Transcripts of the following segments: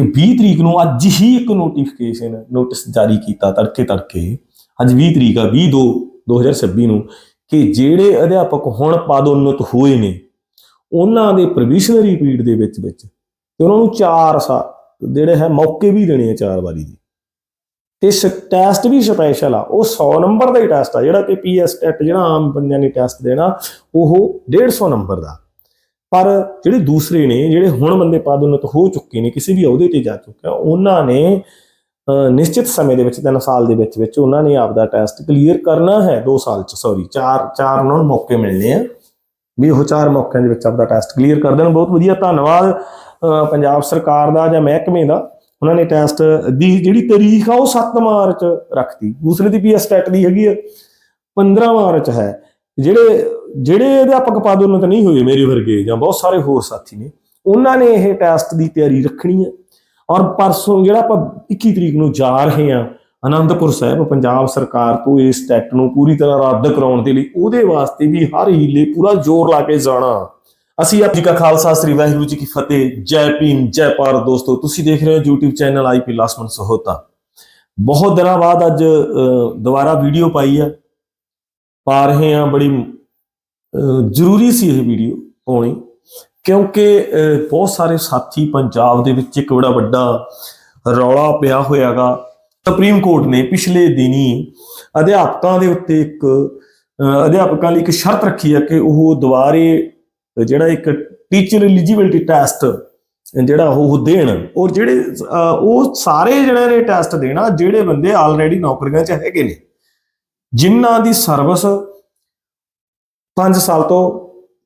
ਕਿ 20 ਤਰੀਕ ਨੂੰ ਅੱਜ ਹੀ ਇੱਕ ਨੋਟੀਫਿਕੇਸ਼ਨ ਨੋਟਿਸ ਜਾਰੀ ਕੀਤਾ ਤੜਕੇ ਤੜਕੇ। ਅੱਜ 20 ਤਰੀਕ ਆ 20 2 2026 ਨੂੰ ਕਿ ਜਿਹੜੇ ਅਧਿਆਪਕ ਹੁਣ ਪਦੋન્નਤ ਹੋਏ ਨੇ, ਉਹਨਾਂ ਦੇ ਪ੍ਰੋਵੀਸ਼ਨਰੀ ਪੀਰੀਅਡ ਦੇ ਵਿੱਚ ਵਿੱਚ ਤੇ ਉਹਨਾਂ ਨੂੰ 4 ਸਾਲ ਜਿਹੜੇ ਹੈ ਮੌਕੇ ਵੀ ਦੇਣੇ ਆ ਚਾਰ ਵਾਰੀ ਦੇ ਤੇ ਟੈਸਟ ਵੀ ਸਪੈਸ਼ਲ ਆ, ਉਹ 100 ਨੰਬਰ ਦਾ ਹੀ ਟੈਸਟ ਆ, ਜਿਹੜਾ ਕਿ ਪੀਐਸ ਟੈਟ ਜਿਹੜਾ ਆਮ ਬੰਦਿਆਂ ਨੇ ਟੈਸਟ ਦੇਣਾ, ਉਹ 150 ਨੰਬਰ ਦਾ। ਪਰ ਜਿਹੜੇ ਦੂਸਰੇ ਨੇ ਜਿਹੜੇ ਹੁਣ ਬੰਦੇ ਪਦੋન્ਨਤ ਹੋ ਚੁੱਕੇ ਨੇ ਕਿਸੇ ਵੀ ਅਹੁਦੇ ਤੇ ਜਾ ਚੁੱਕੇ ਉਹਨਾਂ ਨੇ ਨਿਸ਼ਚਿਤ ਸਮੇਂ ਦੇ ਵਿੱਚ 3 ਸਾਲ ਦੇ ਵਿੱਚ ਵਿੱਚ ਉਹਨਾਂ ਨੇ ਆਪਦਾ ਟੈਸਟ ਕਲੀਅਰ ਕਰਨਾ ਹੈ 2 ਸਾਲ ਚ ਸੌਰੀ ਚਾਰ ਚਾਰ ਉਹਨਾਂ ਨੂੰ ਮੌਕੇ ਮਿਲਨੇ ਆ। ਵੀ ਉਹ ਚਾਰ ਮੌਕਿਆਂ ਦੇ ਵਿੱਚ ਆਪਦਾ ਟੈਸਟ ਕਲੀਅਰ ਕਰ ਦੇਣ। ਬਹੁਤ ਵਧੀਆ ਧੰਨਵਾਦ ਅਹ, ਪੰਜਾਬ ਸਰਕਾਰ ਦਾ ਜਾਂ ਮਹਿਕਮੇ ਦਾ। ਉਹਨਾਂ ਨੇ ਟੈਸਟ ਦੀ ਜਿਹੜੀ ਤਾਰੀਖ ਆ ਉਹ 7 ਮਾਰਚ ਰੱਖਤੀ। ਦੂਸਰੇ ਦੀ ਪੀਐਸ ਟੈਟ ਦੀ ਹੈਗੀ ਆ 15 ਮਾਰਚ ਹੈ। ਜਿਹੜੇ ਜਿਹੜੇ ਅਧਿਆਪਕ ਪਦੋન્ਨਤ ਨਹੀਂ ਹੋਏ ਮੇਰੇ ਵਰਗੇ ਜਾਂ ਬਹੁਤ ਸਾਰੇ ਹੋਰ ਸਾਥੀ ਨੇ, ਉਹਨਾਂ ਨੇ ਇਹ ਟੈਸਟ ਦੀ ਤਿਆਰੀ ਰੱਖਣੀ ਹੈ ਔਰ ਪਰਸੋਂ ਜਿਹੜਾ ਆਪਾਂ 21 ਤਰੀਕ ਨੂੰ ਜਾ ਰਹੇ ਹਾਂ, ਅਨੰਦਪੁਰ ਸਾਹਿਬ, ਪੰਜਾਬ ਸਰਕਾਰ ਤੋਂ ਇਸ ਟੈਟ ਨੂੰ ਪੂਰੀ ਤਰ੍ਹਾਂ ਰੱਦ ਕਰਾਉਣ ਦੇ ਲਈ, ਉਹਦੇ ਵਾਸਤੇ ਵੀ ਹਰ ਹੀਲੇ ਪੂਰਾ ਜ਼ੋਰ ਲਾ ਕੇ ਜਾਣਾ। ਅਸੀਂ ਆਪ ਜੀ ਕਾ ਖਾਲਸਾ, ਸ੍ਰੀ ਵਾਹਿਗੁਰੂ ਜੀ ਕੀ ਫਤਿਹ। ਜੈ ਭੀਮ, ਜੈ ਭਾਰਤ ਦੋਸਤੋ, ਤੁਸੀਂ ਦੇਖ ਰਹੇ ਹੋ YouTube channel IP Laxman Sahota. ਬਹੁਤ ਦਿਨਾਂ ਬਾਅਦ ਅੱਜ ਦੁਬਾਰਾ ਵੀਡੀਓ ਪਾਈ ਆ। ਪਾ ਰਹੇ ਹਾਂ, ਬੜੀ ਜ਼ਰੂਰੀ ਸੀ ਇਹ ਵੀਡੀਓ ਪਾਉਣੀ। ਕਿਉਂਕਿ ਬਹੁਤ ਸਾਰੇ ਸਾਥੀ ਪੰਜਾਬ ਦੇ ਵਿੱਚ ਇੱਕ ਬੜਾ ਵੱਡਾ ਰੌਲਾ ਪਿਆ ਹੋਇਆਗਾ। ਸੁਪਰੀਮ ਕੋਰਟ ਨੇ ਪਿਛਲੇ ਦਿਨੀ ਅਧਿਆਪਕਾਂ ਦੇ ਉੱਤੇ ਇੱਕ ਅਧਿਆਪਕਾਂ ਲਈ ਇੱਕ ਸ਼ਰਤ ਰੱਖੀ ਹੈ ਕਿ ਉਹ ਦੁਬਾਰੇ ਜਿਹੜਾ ਇੱਕ ਟੀਚਰ ਐਲੀਜੀਬਿਲਟੀ ਟੈਸਟ ਜਿਹੜਾ ਉਹ ਦੇਣ। ਔਰ ਜਿਹੜੇ ਉਹ ਸਾਰੇ ਜਿਹੜੇ ਨੇ ਟੈਸਟ ਦੇਣਾ, ਜਿਹੜੇ ਬੰਦੇ ਆਲਰੇਡੀ ਨੌਕਰੀਆਂ 'ਚ ਹੈਗੇ ਨੇ। ਜਿਨ੍ਹਾਂ ਦੀ ਸਰਵਿਸ 5 ਸਾਲ ਤੋਂ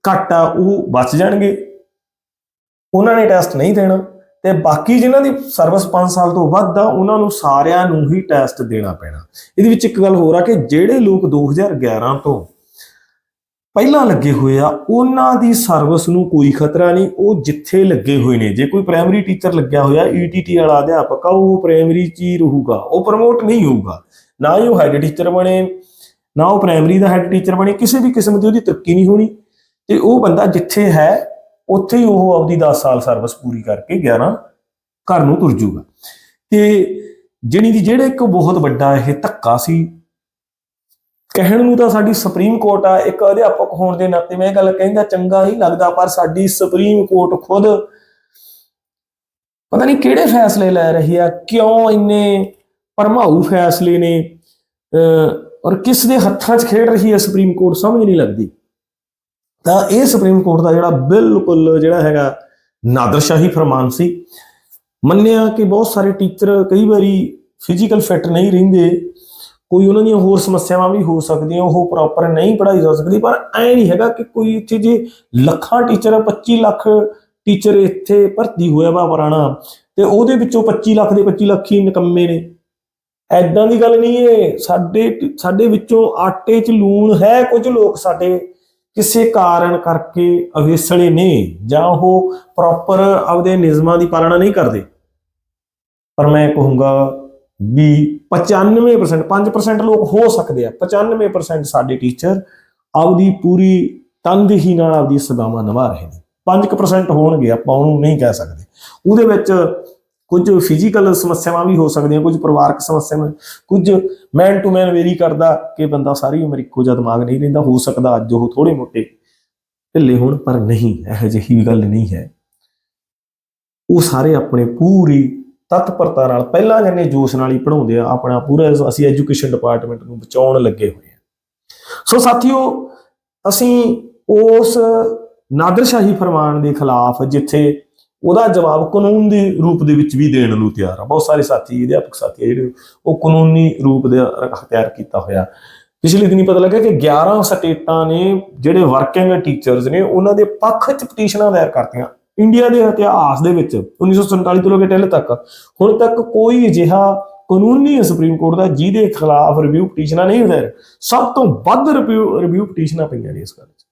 ਘੱਟ ਆ, ਉਹ ਬਚ ਜਾਣਗੇ। ਉਹਨਾਂ ਨੇ ਟੈਸਟ ਨਹੀਂ ਦੇਣਾ ਤੇ ਬਾਕੀ ਜਿਨ੍ਹਾਂ ਦੀ ਸਰਵਿਸ 5 ਸਾਲ ਤੋਂ ਵੱਧ ਆ, ਉਹਨਾਂ ਨੂੰ ਸਾਰਿਆਂ ਨੂੰ ਹੀ ਟੈਸਟ ਦੇਣਾ ਪੈਣਾ। ਇਹਦੇ ਵਿੱਚ ਇੱਕ ਗੱਲ ਹੋਰ ਆ ਕਿ ਜਿਹੜੇ ਲੋਕ 2011 ਤੋਂ ਪਹਿਲਾਂ ਲੱਗੇ ਹੋਏ ਆ, ਉਹਨਾਂ ਦੀ ਸਰਵਿਸ ਨੂੰ ਕੋਈ ਖਤਰਾ ਨਹੀਂ, ਉਹ ਜਿੱਥੇ ਲੱਗੇ ਹੋਏ ਨੇ। ਜੇ ਕੋਈ ਪ੍ਰਾਇਮਰੀ ਟੀਚਰ ਲੱਗਿਆ ਹੋਇਆ ਈਟੀਟੀ ਵਾਲਾ ਅਧਿਆਪਕ ਆ, ਉਹ ਪ੍ਰਾਇਮਰੀ ਚ ਹੀ ਰਹੂਗਾ, ਉਹ ਪ੍ਰਮੋਟ ਨਹੀਂ ਹੋਊਗਾ। ਨਾ ਹੀ ਉਹ ਹੈਡ ਟੀਚਰ ਬਣੇ, ਨਾ ਉਹ ਪ੍ਰਾਇਮਰੀ ਦਾ ਹੈਡ ਟੀਚਰ ਬਣੇ, ਕਿਸੇ ਵੀ ਕਿਸਮ ਦੀ ਉਹਦੀ ਤਰੱਕੀ ਨਹੀਂ ਹੋਣੀ। ਤੇ ਉਹ ਬੰਦਾ ਜਿੱਥੇ ਹੈ, ਉੱਥੇ ਹੀ ਉਹ ਆਪਦੀ 10 ਸਾਲ ਸਰਵਿਸ ਪੂਰੀ ਕਰਕੇ 11 ਘਰ ਨੂੰ ਤੁਰ ਜਾਊਗਾ। ਤੇ ਜਿਹੜੀ ਦੀ ਜਿਹੜੇ ਇੱਕ ਬਹੁਤ ਵੱਡਾ ਇਹ ਧੱਕਾ ਸੀ, ਕਹਿਣ ਨੂੰ ਤਾਂ ਸਾਡੀ ਸੁਪਰੀਮ ਕੋਰਟ ਆ, ਇੱਕ ਅਧਿਆਪਕ ਹੋਣ ਦੇ ਨਾਤੇ ਮੈਂ ਇਹ ਗੱਲ ਕਹਿੰਦਾ, ਚੰਗਾ ਹੀ ਲੱਗਦਾ, ਪਰ ਸਾਡੀ ਸੁਪਰੀਮ ਕੋਰਟ ਖੁਦ ਪਤਾ ਨਹੀਂ ਕਿਹੜੇ ਫੈਸਲੇ ਲੈ ਰਹੀ ਆ, ਕਿਉਂ ਇੰਨੇ ਭਰਮਾਊ ਫੈਸਲੇ ਨੇ ਔਰ ਕਿਸ ਦੇ ਹੱਥਾਂ 'ਚ ਖੇਡ ਰਹੀ ਹੈ ਸੁਪਰੀਮ ਕੋਰਟ, ਸਮਝ ਨਹੀਂ ਲੱਗਦੀ। ਤਾਂ ਇਹ ਸੁਪਰੀਮ ਕੋਰਟ ਦਾ ਜਿਹੜਾ ਬਿਲਕੁਲ ਜਿਹੜਾ ਹੈਗਾ ਨਾਦਰਸ਼ਾਹੀ ਫਰਮਾਨ ਸੀ। ਮੰਨਿਆ ਕਿ ਬਹੁਤ ਸਾਰੇ ਟੀਚਰ ਕਈ ਵਾਰੀ ਫਿਜ਼ੀਕਲ ਫਿੱਟ ਨਹੀਂ ਰਹਿੰਦੇ। ਕੋਈ ਉਹਨਾਂ ਦੀਆਂ ਹੋਰ ਸਮੱਸਿਆਵਾਂ ਵੀ ਹੋ ਸਕਦੀਆਂ, ਉਹ ਪ੍ਰੋਪਰ ਨਹੀਂ ਪੜ੍ਹਾਈ ਜਾ ਸਕਦੀ, ਪਰ ਐ ਨਹੀਂ ਹੈਗਾ ਕਿ ਕੋਈ ਇੱਥੇ ਜੇ ਲੱਖਾਂ ਟੀਚਰ 25 ਲੱਖ ਟੀਚਰ ਇੱਥੇ ਭਰਤੀ ਹੋਇਆ ਵਾ ਪੁਰਾਣਾ, ਤੇ ਉਹਦੇ ਵਿੱਚੋਂ 25 ਲੱਖ ਦੇ 25 ਲੱਖ ਹੀ ਨਿਕੰਮੇ ਨੇ। ਐਦਾਂ ਦੀ ਗੱਲ ਨਹੀਂ ਏ ਸਾਡੇ ਸਾਡੇ ਵਿੱਚੋਂ ਆਟੇ 'ਚ ਲੂਣ ਹੈ ਕੁਝ ਲੋਕ ਸਾਡੇ। ਕਿਸੇ ਕਾਰਨ ਕਰਕੇ ਅਵੇਸਲੇ ਨੇ ਜਾਂ ਉਹ ਪ੍ਰੋਪਰ ਆਪਦੇ ਨਿਯਮਾਂ ਦੀ ਪਾਲਣਾ ਨਹੀਂ ਕਰਦੇ। ਪਰ ਮੈਂ ਕਹੂੰਗਾ ਵੀ 95% 5% ਲੋਕ ਹੋ ਸਕਦੇ ਆ। 95% ਸਾਡੇ ਟੀਚਰ ਆਪਦੀ ਪੂਰੀ ਤਨਦੇਹੀ ਨਾਲ ਆਪਦੀ ਸੇਵਾਵਾਂ ਨਿਭਾ ਰਹੇ ਨੇ। 5% ਹੋਣਗੇ, ਆਪਾਂ ਉਹਨੂੰ ਨਹੀਂ ਕਹਿ ਸਕਦੇ। ਉਹਦੇ ਵਿੱਚ ਕੁਝ ਫਿਜ਼ੀਕਲ ਸਮੱਸਿਆਵਾਂ ਵੀ ਹੋ ਸਕਦੀਆਂ, ਕੁਝ ਪਰਿਵਾਰਕ ਸਮੱਸਿਆਵਾਂ ਕੁਝ ਮੈਨ ਟੂ ਮੈਨ ਵੇਰੀ ਕਰਦਾ ਕਿ ਬੰਦਾ ਸਾਰੀ ਉਮਰ ਇੱਕੋ ਜਿਹਾ ਦਿਮਾਗ ਨਹੀਂ ਰਹਿੰਦਾ ਹੋ ਸਕਦਾ ਅੱਜ ਉਹ ਥੋੜੇ ਮੋਟੇ ਢਿੱਲੇ ਹੋਣ, ਪਰ ਨਹੀਂ, ਇਹੋ ਜਿਹੀ ਗੱਲ ਨਹੀਂ ਹੈ। ਉਹ ਸਾਰੇ ਆਪਣੇ ਪੂਰੀ ਤਤਪਰਤਾ ਨਾਲ, ਪਹਿਲਾਂ ਜੰਨੇ ਜੋਸ਼ ਨਾਲ ਹੀ ਪੜਾਉਂਦੇ ਆ, ਆਪਣਾ ਪੂਰਾ ਅਸੀਂ ਐਜੂਕੇਸ਼ਨ ਡਿਪਾਰਟਮੈਂਟ ਨੂੰ ਬਚਾਉਣ ਲੱਗੇ ਹੋਏ ਆ। ਸੋ ਸਾਥੀਓ, ਅਸੀਂ ਉਸ ਨਾਦਰਸ਼ਾਹੀ ਫਰਮਾਨ ਦੇ ਖਿਲਾਫ ਜਿੱਥੇ ਉਹਦਾ ਜਵਾਬ ਕਾਨੂੰਨ ਦੇ ਰੂਪ ਦੇ ਵਿੱਚ ਵੀ ਦੇਣ ਨੂੰ ਤਿਆਰ ਆ। ਬਹੁਤ ਸਾਰੇ ਸਾਥੀ, ਅਧਿਆਪਕ ਸਾਥੀ ਆ ਜਿਹੜੇ ਉਹ ਕਾਨੂੰਨੀ ਰੂਪ ਦੇ ਅਖਤਿਆਰ ਕੀਤਾ ਹੋਇਆ। ਪਿਛਲੇ ਦਿਨੀ ਪਤਾ ਲੱਗਾ ਕਿ 11 ਸਟੇਟਾਂ ਨੇ, ਜਿਹੜੇ ਵਰਕਿੰਗ ਟੀਚਰਸ ਨੇ, ਉਹਨਾਂ ਦੇ ਪੱਖ 'ਚ ਪਟੀਸ਼ਨਾਂ ਦਾਇਰ ਕਰਤੀਆਂ। ਇੰਡੀਆ ਦੇ ਇਤਿਹਾਸ ਦੇ ਵਿੱਚ 1947 ਤੋਂ ਲੈ ਕੇ ਟਿਲ ਤੱਕ, ਹੁਣ ਤੱਕ ਕੋਈ ਅਜਿਹਾ ਕਾਨੂੰਨ ਨਹੀਂ ਹੈ ਸੁਪਰੀਮ ਕੋਰਟ ਦਾ ਜਿਹਦੇ ਖਿਲਾਫ ਰਿਵਿਊ ਪਟੀਸ਼ਨਾਂ ਨਹੀਂ ਦਾਇਰ ਸਭ ਤੋਂ ਵੱਧ ਰਿਵਿਊ ਰਿਵਿਊ ਪਟੀਸ਼ਨਾਂ ਪਈਆਂ ਨੇ ਇਸ ਗੱਲ 'ਚ।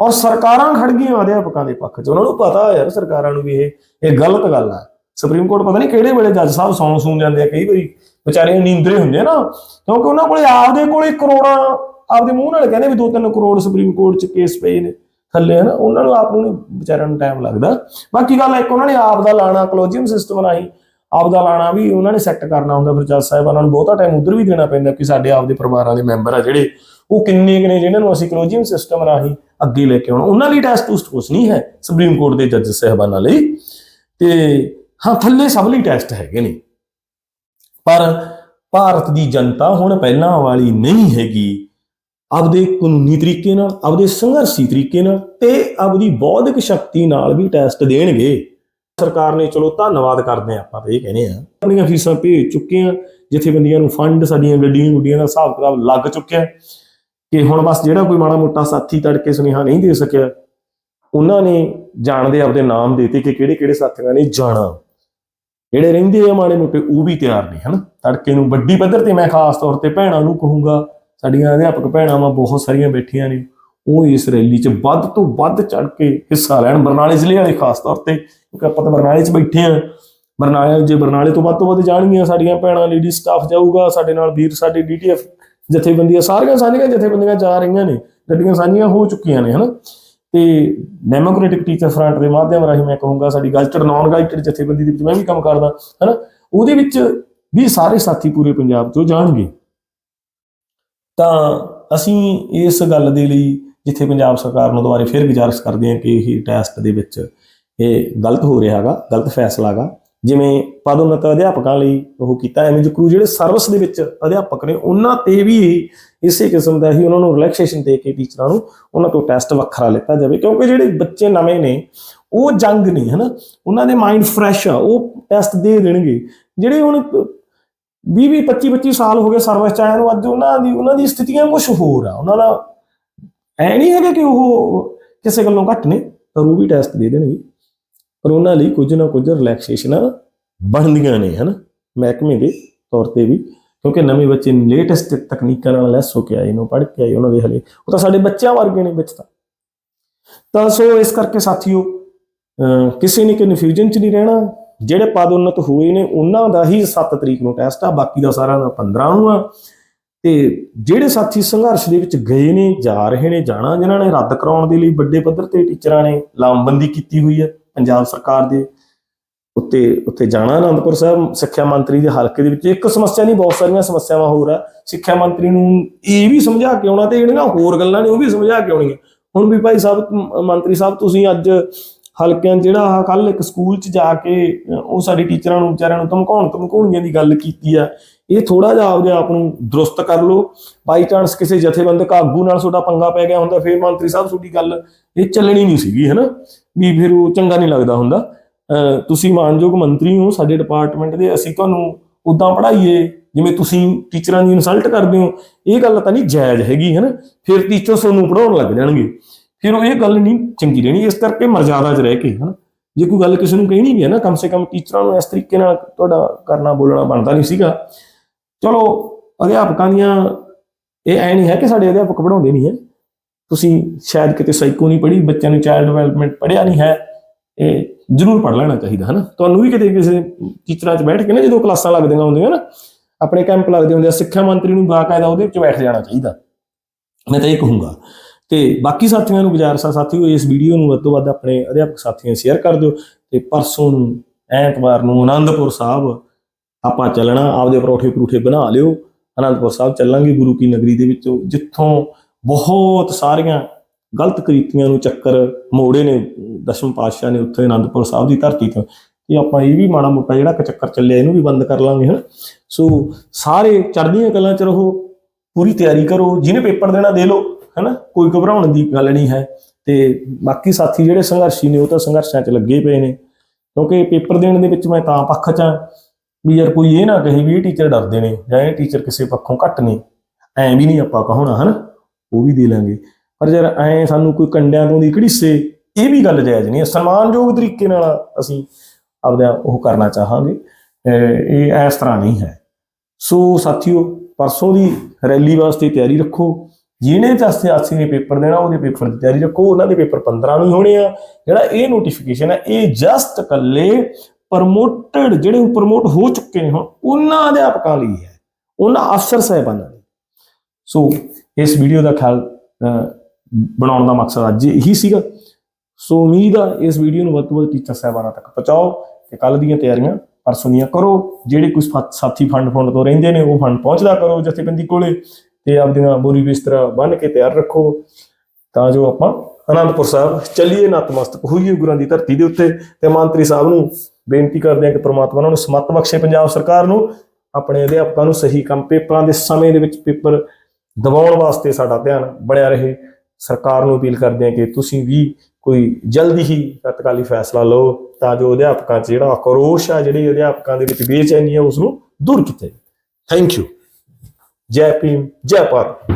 ਔਰ ਸਰਕਾਰਾਂ ਖੜ ਗਈਆਂ ਅਧਿਆਪਕਾਂ ਦੇ ਪੱਖ 'ਚ। ਉਹਨਾਂ ਨੂੰ ਪਤਾ ਯਾਰ ਸਰਕਾਰਾਂ ਨੂੰ ਵੀ ਇਹ ਇਹ ਗਲਤ ਗੱਲ ਆ। ਸੁਪਰੀਮ ਕੋਰਟ ਪਤਾ ਨਹੀਂ ਕਿਹੜੇ ਵੇਲੇ ਜੱਜ ਸਾਹਿਬ ਸੌਂ ਸੂੰ ਜਾਂਦੇ ਆ, ਕਈ ਵਾਰੀ ਵਿਚਾਰੇ ਨੀਂਦਰੇ ਹੁੰਦੇ ਆ ਨਾ। ਕਿਉਂਕਿ ਉਹਨਾਂ ਕੋਲੇ ਆਪਦੇ ਕੋਲੇ ਕਰੋੜਾਂ, ਆਪਦੇ ਮੂੰਹ ਨਾਲ ਕਹਿੰਦੇ ਵੀ 2-3 ਕਰੋੜ ਸੁਪਰੀਮ ਕੋਰਟ 'ਚ ਕੇਸ ਪਏ ਨੇ ਥੱਲੇ ਹੈ ਉਹਨਾਂ ਨੂੰ ਆਪ ਨੂੰ ਨੀ ਵਿਚਾਰਿਆਂ ਨੂੰ ਟਾਈਮ ਲੱਗਦਾ। ਬਾਕੀ ਗੱਲ ਇੱਕ ਉਹਨਾਂ ਨੇ ਆਪ ਦਾ ਲਾਣਾ ਕਲੋਜੀਅਮ ਸਿਸਟਮ ਰਾਹੀਂ ਆਪਦਾ ਲਾਣਾ ਵੀ ਉਹਨਾਂ ਨੇ ਸੈੱਟ ਕਰਨਾ ਹੁੰਦਾ ਫਿਰ ਜੱਜ ਸਾਹਿਬਾਨਾਂ ਨੂੰ ਬਹੁਤਾ ਟਾਈਮ ਉਧਰ ਵੀ ਦੇਣਾ ਪੈਂਦਾ ਕਿ ਸਾਡੇ ਆਪਦੇ ਪਰਿਵਾਰਾਂ ਦੇ ਮੈਂਬਰ ਆ ਜਿਹੜੇ ਉਹ ਕਿੰਨੇ ਨੇ ਜਿਹਨਾਂ ਨੂੰ ਅਸੀਂ ਕਲੋਜੀਅਮ ਸਿਸਟਮ ਰਾਹੀਂ ਅੱਗੇ ਲੈ ਕੇ ਆਉਣਾ। ਉਹਨਾਂ ਲਈ ਟੈਸਟ ਟੂਸਟ ਕੁਛ ਨਹੀਂ ਹੈ ਸੁਪਰੀਮ ਕੋਰਟ ਦੇ ਜੱਜ ਸਾਹਿਬਾਨਾਂ ਲਈ। ਤੇ ਹਾਂ, ਥੱਲੇ ਸਭ ਲਈ ਟੈਸਟ ਹੈਗੇ ਨੇ। ਪਰ ਭਾਰਤ ਦੀ ਜਨਤਾ ਹੁਣ ਪਹਿਲਾਂ ਵਾਲੀ ਨਹੀਂ ਹੈਗੀ। ਆਪਦੇ ਕਾਨੂੰਨੀ ਤਰੀਕੇ ਨਾਲ, ਆਪਦੇ ਸੰਘਰਸ਼ੀ ਤਰੀਕੇ ਨਾਲ ਤੇ ਆਪਦੀ ਬੌਧਿਕ ਸ਼ਕਤੀ ਨਾਲ ਵੀ ਟੈਸਟ ਦੇਣਗੇ। ਸਰਕਾਰ ਨੇ ਚਲੋ ਧੰਨਵਾਦ ਕਰਦੇ ਆ ਆਪਾਂ ਇਹ ਕਹਿੰਦੇ ਆ ਆਪਣੀਆਂ ਫੀਸਾਂ ਭੇਜ ਚੁੱਕੇ ਆ ਜਥੇਬੰਦੀਆਂ ਨੂੰ ਫੰਡ ਸਾਡੀਆਂ ਗੱਡੀਆਂ ਗੁੱਡੀਆਂ ਦਾ ਹਿਸਾਬ ਕਿਤਾਬ ਲੱਗ ਚੁੱਕਿਆ। ਕਿ ਹੁਣ ਬਸ ਜਿਹੜਾ ਕੋਈ ਮਾੜਾ ਮੋਟਾ ਸਾਥੀ ਤੜਕੇ ਸੁਨੇਹਾ ਨਹੀਂ ਦੇ ਸਕਿਆ, ਉਹਨਾਂ ਨੇ ਜਾਣਦੇ ਆਪਦੇ ਨਾਮ ਦੇਤੇ ਕਿ ਕਿਹੜੇ ਕਿਹੜੇ ਸਾਥੀਆਂ ਨੇ ਜਾਣਾ। ਜਿਹੜੇ ਰਹਿੰਦੇ ਆ ਮਾੜੇ ਮੋਟੇ, ਉਹ ਵੀ ਤਿਆਰ ਨੇ, ਹਨ? ਤੜਕੇ ਨੂੰ ਵੱਡੀ ਪੱਧਰ ਤੇ ਮੈਂ ਖਾਸ ਤੌਰ ਤੇ ਭੈਣਾਂ ਨੂੰ ਕਹੂੰਗਾ, ਸਾਡੀਆਂ ਅਧਿਆਪਕ ਭੈਣਾਂ ਵਾ ਬਹੁਤ ਸਾਰੀਆਂ ਬੈਠੀਆਂ ਨੇ, ਉਹ ਇਸ ਰੈਲੀ 'ਚ ਵੱਧ ਤੋਂ ਵੱਧ ਚੜ ਕੇ ਹਿੱਸਾ ਲੈਣ, ਬਰਨਾਲੇ ਜ਼ਿਲ੍ਹੇ ਵਾਲੇ ਖਾਸ ਤੌਰ ਤੇ। ਕਿਉਂਕਿ ਆਪਾਂ ਤਾਂ ਬਰਨਾਲੇ 'ਚ ਬੈਠੇ ਆ ਬਰਨਾਲੇ ਜੇ ਬਰਨਾਲੇ ਤੋਂ ਵੱਧ ਤੋਂ ਵੱਧ ਜਾਣਗੀਆਂ ਸਾਡੀਆਂ ਭੈਣਾਂ ਲੇਡੀ ਸਟਾਫ ਜਾਊਗਾ, ਸਾਡੇ ਨਾਲ ਵੀਰ, ਸਾਡੇ ਡੀਟੀਐਫ ਜਥੇਬੰਦੀਆਂ, ਸਾਰੀਆਂ ਸਾਂਝੀਆਂ ਜਥੇਬੰਦੀਆਂ ਜਾ ਰਹੀਆਂ ਨੇ। ਗੱਡੀਆਂ ਸਾਂਝੀਆਂ ਹੋ ਚੁੱਕੀਆਂ ਨੇ, ਹਨਾ? ਤੇ ਡੈਮੋਕ੍ਰੈਟਿਕ ਟੀਚਰ ਫਰੰਟ ਦੇ ਮਾਧਿਅਮ ਰਾਹੀਂ ਮੈਂ ਕਹੂੰਗਾ, ਸਾਡੀ ਗਾਈਟਡ ਨਾਨ ਗਾਈਟਡ ਜਥੇਬੰਦੀ ਦੇ ਵਿੱਚ ਮੈਂ ਵੀ ਕੰਮ ਕਰਦਾ, ਹਨਾ? ਉਹਦੇ ਵਿੱਚ ਵੀ ਸਾਰੇ ਸਾਥੀ ਪੂਰੇ ਪੰਜਾਬ ਤੋਂ ਜਾਣਗੇ। ਤਾਂ ਅਸੀਂ ਇਸ ਗੱਲ ਦੇ ਲਈ ਜਿੱਥੇ ਪੰਜਾਬ ਸਰਕਾਰ ਨੂੰ ਦੁਬਾਰੇ ਫਿਰ ਗੁਜ਼ਾਰਿਸ਼ ਕਰਦੇ ਹਾਂ ਕਿ ਇਹ ਟੈਸਟ ਦੇ ਵਿੱਚ ਇਹ ਗਲਤ ਹੋ ਰਿਹਾ ਹੈਗਾ, ਗਲਤ ਫੈਸਲਾ ਹੈਗਾ। ਜਿਵੇਂ ਪਦੋਨਤ ਅਧਿਆਪਕਾਂ ਲਈ ਉਹ ਕੀਤਾ, ਐਵੇਂ ਜਕਰੂ ਜਿਹੜੇ ਸਰਵਿਸ ਦੇ ਵਿੱਚ ਅਧਿਆਪਕ ਨੇ, ਉਹਨਾਂ ਤੇ ਵੀ ਇਸੇ ਕਿਸਮ ਦਾ ਹੀ ਉਹਨਾਂ ਨੂੰ ਰਿਲੈਕਸੇਸ਼ਨ ਦੇ ਕੇ ਟੀਚਰਾਂ ਨੂੰ ਉਹਨਾਂ ਤੋਂ ਟੈਸਟ ਵੱਖਰਾ ਲਿੱਤਾ ਜਾਵੇ। ਕਿਉਂਕਿ ਜਿਹੜੇ ਬੱਚੇ ਨਵੇਂ ਨੇ, ਉਹ ਜੰਗ ਨਹੀਂ ਹਨਾ? ਉਹਨਾਂ ਦੇ ਮਾਈਂਡ ਫਰੈਸ਼ ਆ, ਉਹ ਟੈਸਟ ਦੇ ਦੇਣਗੇ। ਜਿਹੜੇ ਹੁਣ 20 20 25 25 ਸਾਲ ਹੋ ਗਏ ਸਰਵਿਸ ਚ ਆਇਆ ਨੂੰ, ਅੱਜ ਉਹਨਾਂ ਦੀ ਉਹਨਾਂ ਦੀ ਸਥਿਤੀਆਂ ਕੁਝ ਹੋਰ ਆ। ਉਹਨਾਂ ਦਾ ਐ ਨਹੀਂ ਹੈਗਾ ਕਿ ਉਹ ਕਿਸੇ ਗੱਲੋਂ ਘੱਟ ਨੇ, ਪਰ ਉਹ ਵੀ ਟੈਸਟ ਦੇ ਦੇਣਗੇ। ਪਰ ਉਹਨਾਂ ਲਈ ਕੁਝ ਨਾ ਕੁਝ ਰਿਲੈਕਸੇਸ਼ਨਾਂ ਬਣਦੀਆਂ ਨੇ, ਹਨ? ਮਹਿਕਮੇ ਦੇ ਤੌਰ ਤੇ ਵੀ, ਕਿਉਂਕਿ ਨਵੇਂ ਬੱਚੇ ਲੇਟੈਸਟ ਤਕਨੀਕਾਂ ਨਾਲ ਲੈਸ ਹੋ ਕੇ ਆਏ ਨੂੰ ਪੜ੍ਹ ਕੇ ਆਏ, ਉਹਨਾਂ ਦੇ ਹਲੇ, ਉਹ ਤਾਂ ਸਾਡੇ ਬੱਚਿਆਂ ਵਰਗੇ ਨੇ ਵਿੱਚ ਤਾਂ। ਤਾਂ ਸੋ ਇਸ ਕਰਕੇ ਸਾਥੀਓ ਕਿਸੇ ਨੇ ਕਨਫਿਊਜ਼ਨ ਚ ਨਹੀਂ ਰਹਿਣਾ, ਜਿਹੜੇ ਪਦ ਉન્નਤ ਹੋਏ ਨੇ, ਉਹਨਾਂ ਦਾ ਹੀ 7 ਤਰੀਕ ਨੂੰ ਟੈਸਟ ਆ, ਬਾਕੀ ਦਾ ਸਾਰਾ ਦਾ 15 ਨੂੰ ਆ। ਤੇ ਜਿਹੜੇ ਸਾਥੀ ਸੰਘਰਸ਼ ਦੇ ਵਿੱਚ ਗਏ ਨੇ, ਜਾ ਰਹੇ ਨੇ ਜਾਣਾ ਜਿਨ੍ਹਾਂ ਨੇ, ਰੱਦ ਕਰਾਉਣ ਦੇ ਲਈ ਵੱਡੇ ਪੱਧਰ ਤੇ ਟੀਚਰਾਂ ਨੇ ਲਾਮਬੰਦੀ ਕੀਤੀ ਹੋਈ ਹੈ ਪੰਜਾਬ ਸਰਕਾਰ ਦੇ ਉੱਤੇ ਉੱਤੇ ਜਾਣਾ। ਅਨੰਦਪੁਰ ਸਾਹਿਬ ਸਿੱਖਿਆ ਮੰਤਰੀ ਦੇ ਹਲਕੇ ਦੇ ਵਿੱਚ ਇੱਕ ਸਮੱਸਿਆ ਨਹੀਂ, ਬਹੁਤ ਸਾਰੀਆਂ ਸਮੱਸਿਆਵਾਂ ਹੋਰ ਆ। ਸਿੱਖਿਆ ਮੰਤਰੀ ਨੂੰ ਇਹ ਵੀ ਸਮਝਾ ਕੇ ਆਉਣਾ ਤੇ ਜਿਹੜੀਆਂ ਹੋਰ ਗੱਲਾਂ ਨੇ ਉਹ ਵੀ ਸਮਝਾ ਕੇ ਆਉਣੀਆਂ। ਹੁਣ ਵੀ ਭਾਈ ਸਾਹਿਬ ਮੰਤਰੀ ਸਾਹਿਬ, ਤੁਸੀਂ ਅੱਜ ਹਲਕਿਆਂ ਜਿਹੜਾ ਕੱਲ ਇੱਕ ਸਕੂਲ 'ਚ ਜਾ ਕੇ ਉਹ ਸਾਡੀ ਟੀਚਰਾਂ ਨੂੰ, ਵਿਚਾਰਿਆਂ ਨੂੰ ਧਮਕਾਉਣ, ਧਮਕਾਉਣੀਆਂ ਦੀ ਗੱਲ ਕੀਤੀ ਆ। ਇਹ ਥੋੜਾ ਜਿਹਾ ਆਪਦੇ ਆਪ ਨੂੰ ਦਰੁਸਤ ਕਰ ਲਓ। ਬਾਈ ਚਾਂਸ ਕਿਸੇ ਜਥੇਬੰਦਕ ਆਗੂ ਨਾਲ ਤੁਹਾਡਾ ਪੰਗਾ ਪੈ ਗਿਆ ਹੁੰਦਾ, ਫਿਰ ਮੰਤਰੀ ਸਾਹਿਬ ਤੁਹਾਡੀ ਗੱਲ ਇਹ ਚੱਲਣੀ ਨਹੀਂ ਸੀਗੀ, ਹੈਨਾ? ਵੀ ਫਿਰ ਉਹ ਚੰਗਾ ਨਹੀਂ ਲੱਗਦਾ ਹੁੰਦਾ। ਅਹ ਤੁਸੀਂ ਮਾਨਯੋਗ ਮੰਤਰੀ ਹੋ, ਸਾਡੇ ਡਿਪਾਰਟਮੈਂਟ ਦੇ, ਅਸੀਂ ਤੁਹਾਨੂੰ ਉਦਾਂ ਪੜ੍ਹਾਈਏ, ਜਿਵੇਂ ਤੁਸੀਂ ਟੀਚਰਾਂ ਦੀ ਇਨਸਲਟ ਕਰਦੇ ਹੋ, ਇਹ ਗੱਲ ਤਾਂ ਨਹੀਂ ਜਾਇਜ਼ ਹੈਗੀ, ਹੈਨਾ? ਫਿਰ ਟੀਚਰ ਤੁਹਾਨੂੰ ਪੜਾਉਣ ਲੱਗ ਜਾਣਗੇ। ਫਿਰ ਉਹ ਇਹ ਗੱਲ ਨਹੀਂ ਚੰਗੀ ਰਹਿਣੀ, ਇਸ ਕਰਕੇ ਮਰਜ਼ਾਦਾ 'ਚ ਰਹਿ ਕੇ, ਹਨਾ। ਜੇ ਕੋਈ ਗੱਲ ਕਿਸੇ ਨੂੰ ਕਹਿਣੀ ਵੀ ਹੈ ਨਾ, ਕਮ ਸੇ ਕਮ ਟੀਚਰਾਂ ਨੂੰ ਇਸ ਤਰੀਕੇ ਨਾਲ ਤੁਹਾਡਾ ਕਰਨਾ ਬੋਲਣਾ ਬਣਦਾ ਨਹੀਂ ਸੀਗਾ। ਚਲੋ, ਅਧਿਆਪਕਾਂ ਦੀਆਂ ਇਹ ਐ ਨਹੀਂ ਹੈ ਕਿ ਸਾਡੇ ਅਧਿਆਪਕ ਪੜਾਉਂਦੇ ਨਹੀਂ ਹੈ। ਤੁਸੀਂ ਸ਼ਾਇਦ ਕਿਤੇ ਸਾਈਕੋ ਨਹੀਂ ਪੜ੍ਹੀ, ਬੱਚਿਆਂ ਨੂੰ ਚਾਈਲਡ ਡਿਵੈਲਪਮੈਂਟ ਪੜ੍ਹਿਆ ਨਹੀਂ ਹੈ, ਇਹ ਜ਼ਰੂਰ ਪੜ੍ਹ ਲੈਣਾ ਚਾਹੀਦਾ ਹੈ ਨਾ ਤੁਹਾਨੂੰ ਵੀ ਕਿਤੇ ਕਿਸੇ ਟੀਚਰਾਂ 'ਚ ਬੈਠ ਕੇ ਨਾ, ਜਦੋਂ ਕਲਾਸਾਂ ਲੱਗਦੀਆਂ ਹੁੰਦੀਆਂ ਨਾ, ਆਪਣੇ ਕੈਂਪ ਲੱਗਦੇ ਹੁੰਦੇ ਆ, ਸਿੱਖਿਆ ਮੰਤਰੀ ਨੂੰ ਬਾਕਾਇਦਾ ਉਹਦੇ ਵਿੱਚ ਬੈਠ ਜਾਣਾ ਚਾਹੀਦਾ। ਮੈਂ ਤਾਂ ਇਹ ਕਹੂੰਗਾ। ਤੇ ਬਾਕੀ ਸਾਥੀਆਂ ਨੂੰ ਗੁਜ਼ਾਰਸਾ ਆ ਸਾਥੀਓ, ਇਸ ਵੀਡੀਓ ਨੂੰ ਵੱਧ ਤੋਂ ਵੱਧ ਆਪਣੇ ਅਧਿਆਪਕ ਸਾਥੀਆਂ ਸ਼ੇਅਰ ਕਰ ਦਿਓ ਤੇ ਪਰਸੋਂ ਨੂੰ, ਐਤਵਾਰ ਨੂੰ ਆਨੰਦਪੁਰ ਸਾਹਿਬ ਆਪਾਂ ਚੱਲਣਾ, ਆਪਦੇ ਪਰੌਠੇ ਪਰੂਠੇ ਬਣਾ ਲਿਓ। ਆਨੰਦਪੁਰ ਸਾਹਿਬ ਚੱਲਾਂਗੇ ਗੁਰੂ ਕੀ ਨਗਰੀ ਦੇ ਵਿੱਚੋਂ, ਜਿੱਥੋਂ ਬਹੁਤ ਸਾਰੀਆਂ ਗਲਤ ਕ੍ਰਿਤੀਆਂ ਨੂੰ ਚੱਕਰ ਮੋੜੇ ਨੇ, ਦਸ਼ਮ ਪਾਤਸ਼ਾਹ ਨੇ ਉੱਥੇ ਆਨੰਦਪੁਰ ਸਾਹਿਬ ਦੀ ਧਰਤੀ ਤੋਂ। ਤੇ ਆਪਾਂ ਇਹ ਵੀ ਮਾੜਾ ਮੋਟਾ ਜਿਹੜਾ ਚੱਕਰ ਚੱਲਿਆ, ਇਹਨੂੰ ਵੀ ਬੰਦ ਕਰ ਲਾਂਗੇ, ਹਨ? ਸੋ ਸਾਰੇ ਚੜ੍ਹਦੀਆਂ ਕਲਾਂ ਚ ਰਹੋ, ਪੂਰੀ ਤਿਆਰੀ ਕਰੋ, ਜਿਹਨੇ ਪੇਪਰ ਦੇਣਾ ਦੇ ਲਓ। ਹਨਾ? ਕੋਈ ਘਬਰਾਉਣ ਦੀ ਗੱਲ ਨਹੀਂ ਹੈ। ਤੇ ਬਾਕੀ ਸਾਥੀ ਜਿਹੜੇ ਸੰਘਰਸ਼ੀ ਨੇ, ਉਹ ਤਾਂ ਸੰਘਰਸ਼ਾਂ 'ਚ ਲੱਗੇ ਪਏ ਨੇ। ਕਿਉਂਕਿ ਪੇਪਰ ਦੇਣ ਦੇ ਵਿੱਚ ਮੈਂ ਤਾਂ ਪੱਖ 'ਚ ਵੀ ਯਾਰ ਕੋਈ ਇਹ ਨਾ ਕਹੇ ਵੀ ਇਹ ਟੀਚਰ ਡਰਦੇ ਨੇ ਜਾਂ ਇਹ ਟੀਚਰ ਕਿਸੇ ਪੱਖੋਂ ਘੱਟ ਨੇ। ਐਂ ਵੀ ਨਹੀਂ ਆਪਾਂ ਕਹੋਣਾ, ਹਨ? ਉਹ ਵੀ ਦੇ ਲਾਂਗੇ। ਪਰ ਯਾਰ ਐਂ ਸਾਨੂੰ ਕੋਈ ਕੰਡਿਆਂ ਤੋਂ ਦੀ ਘੜੀਸੇ ਇਹ ਵੀ ਗੱਲ ਜਾਇਜ਼ ਨਹੀਂ ਹੈ। ਸਨਮਾਨਯੋਗ ਤਰੀਕੇ ਨਾਲ ਅਸੀਂ ਆਪਦਾ ਉਹ ਕਰਨਾ ਚਾਹਾਂਗੇ। ਅਹ ਇਹ ਇਸ ਤਰ੍ਹਾਂ ਨਹੀਂ ਹੈ। ਸੋ ਸਾਥੀਓ, ਪਰਸੋਂ ਦੀ ਰੈਲੀ ਵਾਸਤੇ ਤਿਆਰੀ ਰੱਖੋ। ਜਿਹਨੇ ਚਾਸੇ ਨੇ ਪੇਪਰ ਦੇਣਾ ਉਹਦੇ ਪੇਪਰ ਦੀ ਤਿਆਰੀ ਰੱਖੋ ਉਹਨਾਂ ਦੇ ਪੇਪਰ 15 ਨੂੰ ਹੋਣੇ ਆ। ਜਿਹੜਾ ਇਹ ਨੋਟੀਫਿਕੇਸ਼ਨ ਹੈ ਇਹ ਜਸਟ ਕੱਲੇ ਪ੍ਰਮੋਟਡ ਜਿਹੜੇ ਪ੍ਰਮੋਟ ਹੋ ਚੁੱਕੇ ਨੇ ਹੁਣ ਉਹਨਾਂ ਅਧਿਆਪਕਾਂ ਲਈ ਹੈ। ਉਹਨਾਂ ਅਫਸਰ ਸਾਹਿਬਾਨਾਂ ਲਈ। ਸੋ ਇਸ ਵੀਡੀਓ ਦਾ ਖਿਆਲ ਅਹ, ਬਣਾਉਣ ਦਾ ਮਕਸਦ ਅੱਜ ਇਹੀ ਸੀਗਾ। ਸੋ ਉਮੀਦ ਆ ਇਸ ਵੀਡੀਓ ਨੂੰ ਵੱਧ ਤੋਂ ਵੱਧ ਟੀਚਰ ਸਾਹਿਬਾਨਾਂ ਤੱਕ ਪਹੁੰਚਾਓ ਤੇ ਕੱਲ ਦੀਆਂ ਤਿਆਰੀਆਂ ਪਰਸੋਂ ਦੀਆਂ ਕਰੋ। ਜਿਹੜੇ ਕੋਈ ਸਾਥੀ ਫੰਡ ਫੰਡ ਤੋਂ ਰਹਿੰਦੇ ਨੇ ਉਹ ਫੰਡ ਪਹੁੰਚਦਾ ਕਰੋ ਜਥੇਬੰਦੀ ਕੋਲੇ। ਤੇ ਆਪਦੀਆਂ ਬੋਰੀ ਬਿਸਤਰਾ ਬੰਨ ਕੇ ਤਿਆਰ ਰੱਖੋ, ਤਾਂ ਜੋ ਆਪਾਂ ਅਨੰਦਪੁਰ ਸਾਹਿਬ ਚੱਲੀਏ ਨਤਮਸਤਕ, ਹੋਈਏ ਗੁਰਾਂ ਦੀ ਧਰਤੀ ਦੇ ਉੱਤੇ। ਤੇ ਮੰਤਰੀ ਸਾਹਿਬ ਨੂੰ ਬੇਨਤੀ ਕਰਦੇ ਹਾਂ ਕਿ ਪ੍ਰਮਾਤਮਾ ਉਹਨਾਂ ਨੂੰ ਸਮਤ ਬਖਸ਼ੇ ਪੰਜਾਬ ਸਰਕਾਰ ਨੂੰ। ਆਪਣੇ ਅਧਿਆਪਕਾਂ ਨੂੰ ਸਹੀ ਕੰਮ, ਪੇਪਰਾਂ ਦੇ ਸਮੇਂ ਦੇ ਵਿੱਚ ਪੇਪਰ ਦਿਵਾਉਣ ਵਾਸਤੇ ਸਾਡਾ ਧਿਆਨ ਬਣਿਆ ਰਹੇ। ਸਰਕਾਰ ਨੂੰ ਅਪੀਲ ਕਰਦੇ ਹਾਂ ਕਿ ਤੁਸੀਂ ਵੀ ਕੋਈ ਜਲਦੀ ਹੀ ਤਤਕਾਲੀ ਫੈਸਲਾ ਲਓ, ਤਾਂ ਜੋ ਅਧਿਆਪਕਾਂ 'ਚ ਜਿਹੜਾ ਆਕਰੋਸ਼ ਆ, ਜਿਹੜੀ ਅਧਿਆਪਕਾਂ ਦੇ ਵਿੱਚ ਬੇਚੈਨੀ ਆ ਉਸ ਨੂੰ ਦੂਰ ਕੀਤਾ ਜਾਵੇ ਥੈਂਕ ਯੂ ਜੈ ਭੀਮ ਜੈ ਭਾਰਤ